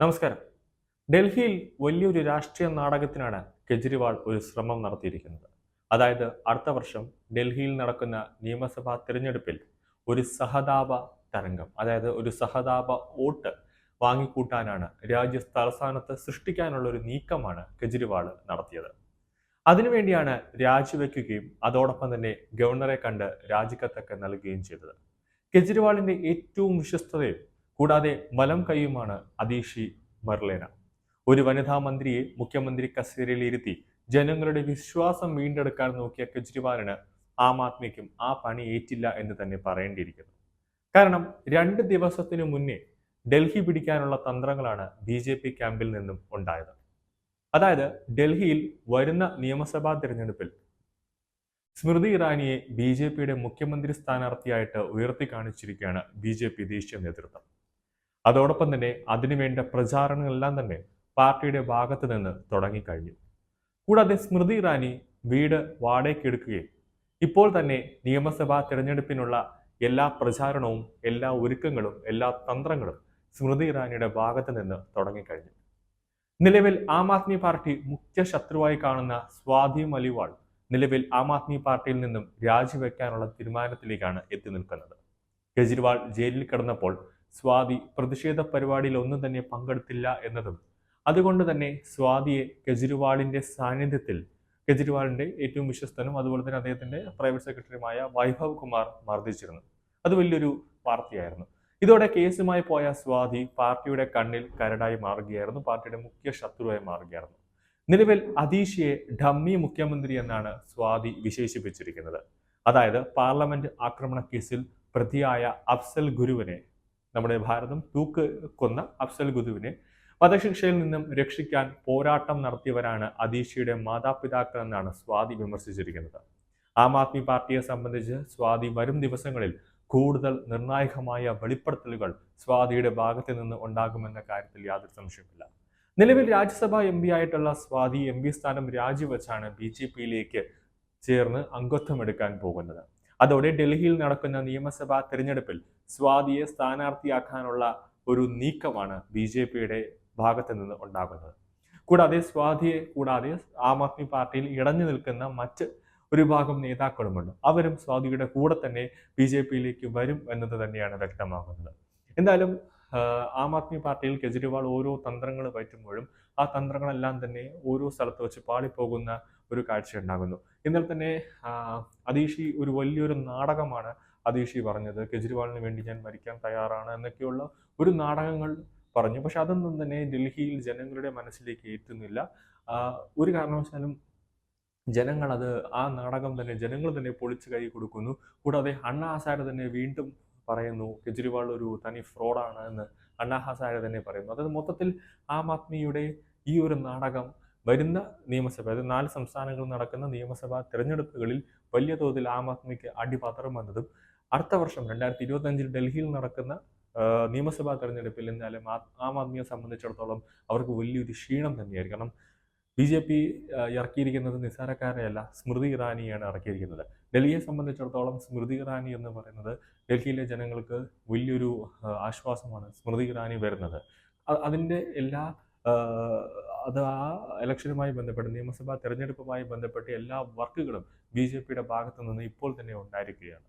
നമസ്കാരം. ഡൽഹിയിൽ വലിയൊരു രാഷ്ട്രീയ നാടകത്തിനാണ് കെജ്രിവാൾ ഒരു ശ്രമം നടത്തിയിരിക്കുന്നത്. അതായത് അടുത്ത വർഷം ഡൽഹിയിൽ നടക്കുന്ന നിയമസഭാ തിരഞ്ഞെടുപ്പിൽ ഒരു സഹതാപ തരംഗം അതായത് ഒരു സഹതാപ വോട്ട് വാങ്ങിക്കൂട്ടാനാണ് രാജ്യ തലസ്ഥാനത്ത് സൃഷ്ടിക്കാനുള്ള ഒരു നീക്കമാണ് കെജ്രിവാൾ നടത്തിയത്. അതിനുവേണ്ടിയാണ് രാജിവെക്കുകയും അതോടൊപ്പം തന്നെ ഗവർണറെ കണ്ട് രാജിക്കത്തൊക്കെ നൽകുകയും ചെയ്തത്. കെജ്രിവാളിന്റെ ഏറ്റവും വിശ്വസ്തതയും കൂടാതെ വലം കൈയുമാണ് അതീഷി മർലേന. ഒരു വനിതാ മന്ത്രിയെ മുഖ്യമന്ത്രി കസേരയിലിരുത്തി ജനങ്ങളുടെ വിശ്വാസം വീണ്ടെടുക്കാൻ നോക്കിയ കെജ്രിവാളിന് ആം ആദ്മിക്കും ആ പണി ഏറ്റില്ല എന്ന് തന്നെ പറയേണ്ടിയിരിക്കുന്നു. കാരണം രണ്ട് ദിവസത്തിനു മുന്നേ ഡൽഹി പിടിക്കാനുള്ള തന്ത്രങ്ങളാണ് ബി ജെ പി ക്യാമ്പിൽ നിന്നും ഉണ്ടായത്. അതായത് ഡൽഹിയിൽ വരുന്ന നിയമസഭാ തിരഞ്ഞെടുപ്പിൽ സ്മൃതി ഇറാനിയെ ബി ജെ പിയുടെ മുഖ്യമന്ത്രി സ്ഥാനാർത്ഥിയായിട്ട് ഉയർത്തി കാണിച്ചിരിക്കുകയാണ് ബി ജെ പി ദേശീയ നേതൃത്വം. അതോടൊപ്പം തന്നെ അതിനുവേണ്ട പ്രചാരണങ്ങളെല്ലാം തന്നെ പാർട്ടിയുടെ ഭാഗത്ത് നിന്ന് തുടങ്ങിക്കഴിഞ്ഞു. കൂടാതെ സ്മൃതി ഇറാനി വീട് വാടകയ്ക്കെടുക്കുകയും ഇപ്പോൾ തന്നെ നിയമസഭാ തിരഞ്ഞെടുപ്പിനുള്ള എല്ലാ പ്രചാരണവും എല്ലാ ഒരുക്കങ്ങളും എല്ലാ തന്ത്രങ്ങളും സ്മൃതി ഇറാനിയുടെ ഭാഗത്ത് നിന്ന് തുടങ്ങിക്കഴിഞ്ഞു. നിലവിൽ ആം ആദ്മി പാർട്ടി മുഖ്യ ശത്രുവായി കാണുന്ന സ്വാതി മലിവാൾ നിലവിൽ ആം ആദ്മി പാർട്ടിയിൽ നിന്നും രാജിവെക്കാനുള്ള തീരുമാനത്തിലേക്കാണ് എത്തി നിൽക്കുന്നത്. കെജ്രിവാൾ ജയിലിൽ കിടന്നപ്പോൾ സ്വാതി പ്രതിഷേധ പരിപാടിയിൽ ഒന്നും തന്നെ പങ്കെടുത്തില്ല എന്നതും അതുകൊണ്ട് തന്നെ സ്വാതിയെ കെജ്രിവാളിന്റെ സാന്നിധ്യത്തിൽ കെജ്രിവാളിന്റെ ഏറ്റവും വിശ്വസ്തനും അതുപോലെ തന്നെ അദ്ദേഹത്തിന്റെ പ്രൈവറ്റ് സെക്രട്ടറിയുമായ വൈഭവ് കുമാർ മർദ്ദിച്ചിരുന്നു. അത് വലിയൊരു വാർത്തയായിരുന്നു. ഇതോടെ കേസുമായി പോയ സ്വാതി പാർട്ടിയുടെ കണ്ണിൽ കരടായി മാറുകയായിരുന്നു പാർട്ടിയുടെ മുഖ്യ ശത്രുവായി മാറുകയായിരുന്നു. നിലവിൽ അതീഷിയെ ഡമ്മി മുഖ്യമന്ത്രി എന്നാണ് സ്വാതി വിശേഷിപ്പിച്ചിരിക്കുന്നത്. അതായത് പാർലമെന്റ് ആക്രമണ കേസിൽ പ്രതിയായ അഫ്സൽ ഗുരുവിനെ നമ്മുടെ ഭാരതം തൂക്ക് കൊന്ന അഫ്സൽ ഗുദുവിനെ വധശിക്ഷയിൽ നിന്നും രക്ഷിക്കാൻ പോരാട്ടം നടത്തിയവരാണ് അദീഷയുടെ മാതാപിതാക്കൾ എന്നാണ് സ്വാതി വിമർശിച്ചിരിക്കുന്നത്. ആം ആദ്മി പാർട്ടിയെ സംബന്ധിച്ച് സ്വാതി വരും ദിവസങ്ങളിൽ കൂടുതൽ നിർണായകമായ വെളിപ്പെടുത്തലുകൾ സ്വാതിയുടെ ഭാഗത്ത് നിന്ന് ഉണ്ടാകുമെന്ന കാര്യത്തിൽ യാതൊരു സംശയമില്ല നിലവിൽ രാജ്യസഭാ എം പി ആയിട്ടുള്ള സ്വാതി എം പി സ്ഥാനം രാജിവെച്ചാണ് ബി ജെ പിയിലേക്ക് ചേർന്ന് പോകുന്നത്. അതോടെ ഡൽഹിയിൽ നടക്കുന്ന നിയമസഭാ തിരഞ്ഞെടുപ്പിൽ സ്വാതിയെ സ്ഥാനാർത്ഥിയാക്കാനുള്ള ഒരു നീക്കമാണ് ബി ജെ പിയുടെ ഭാഗത്തു നിന്ന് ഉണ്ടാകുന്നത്. കൂടാതെ സ്വാതിയെ കൂടാതെ ആം ആദ്മി പാർട്ടിയിൽ ഇടഞ്ഞു നിൽക്കുന്ന മറ്റ് ഒരു ഭാഗം നേതാക്കളുമുണ്ട്. അവരും സ്വാതിയുടെ കൂടെ തന്നെ ബി ജെ പിയിലേക്ക് വരും എന്നത് തന്നെയാണ് വ്യക്തമാകുന്നത്. എന്തായാലും ആം ആദ്മി പാർട്ടിയിൽ കെജ്രിവാൾ ഓരോ തന്ത്രങ്ങൾ പറ്റുമ്പോഴും ആ തന്ത്രങ്ങളെല്ലാം തന്നെ ഓരോ സ്ഥലത്ത് വെച്ച് പാളിപ്പോകുന്ന ഒരു കാഴ്ച ഉണ്ടാകുന്നു. എന്നാൽ തന്നെ അതീഷി ഒരു വലിയൊരു നാടകമാണ് അതീഷി പറഞ്ഞത്. കെജ്രിവാളിന് വേണ്ടി ഞാൻ മരിക്കാൻ തയ്യാറാണ് എന്നൊക്കെയുള്ള ഒരു നാടകങ്ങൾ പറഞ്ഞു. പക്ഷെ അതൊന്നും തന്നെ ഡൽഹിയിൽ ജനങ്ങളുടെ മനസ്സിലേക്ക് എത്തുന്നില്ല. ഒരു കാരണവശാലും ജനങ്ങൾ ആ നാടകം തന്നെ ജനങ്ങൾ തന്നെ പൊളിച്ച് കൈ കൊടുക്കുന്നു. കൂടാതെ അണ്ണാ ആസാര തന്നെ വീണ്ടും പറയുന്നു കെജ്രിവാൾ ഒരു തനി ഫ്രോഡാണ് എന്ന് അണ്ണാ ഹസാരെ തന്നെ പറയുന്നു. അതായത് മൊത്തത്തിൽ ആം ആദ്മിയുടെ ഈ ഒരു നാടകം വരുന്ന നിയമസഭ അതായത് നാല് സംസ്ഥാനങ്ങളിൽ നടക്കുന്ന നിയമസഭാ തിരഞ്ഞെടുപ്പുകളിൽ വലിയ തോതിൽ ആം ആദ്മിക്ക് അടിപാത്രം വന്നതും അടുത്ത വർഷം രണ്ടായിരത്തി ഇരുപത്തഞ്ചിൽ ഡൽഹിയിൽ നടക്കുന്ന നിയമസഭാ തെരഞ്ഞെടുപ്പിൽ എന്നാലും ആം ആദ്മിയെ സംബന്ധിച്ചിടത്തോളം അവർക്ക് വലിയൊരു ക്ഷീണം തന്നെയായിരിക്കും. കാരണം ബി ജെ പി ഇറക്കിയിരിക്കുന്നത് നിസ്സാരക്കാരെയല്ല സ്മൃതി ഇറാനിയാണ് ഇറക്കിയിരിക്കുന്നത്. ഡൽഹിയെ സംബന്ധിച്ചിടത്തോളം സ്മൃതി ഇറാനി എന്ന് പറയുന്നത് ഡൽഹിയിലെ ജനങ്ങൾക്ക് വലിയൊരു ആശ്വാസമാണ് സ്മൃതി ഇറാനി വരുന്നത്. അതിന്റെ എല്ലാ അത് ആ ഇലക്ഷനുമായി ബന്ധപ്പെട്ട് നിയമസഭാ തെരഞ്ഞെടുപ്പുമായി ബന്ധപ്പെട്ട് എല്ലാ വർക്കുകളും ബി ജെ പിയുടെ ഭാഗത്തു നിന്ന് ഇപ്പോൾ തന്നെ ഉണ്ടായിരിക്കുകയാണ്.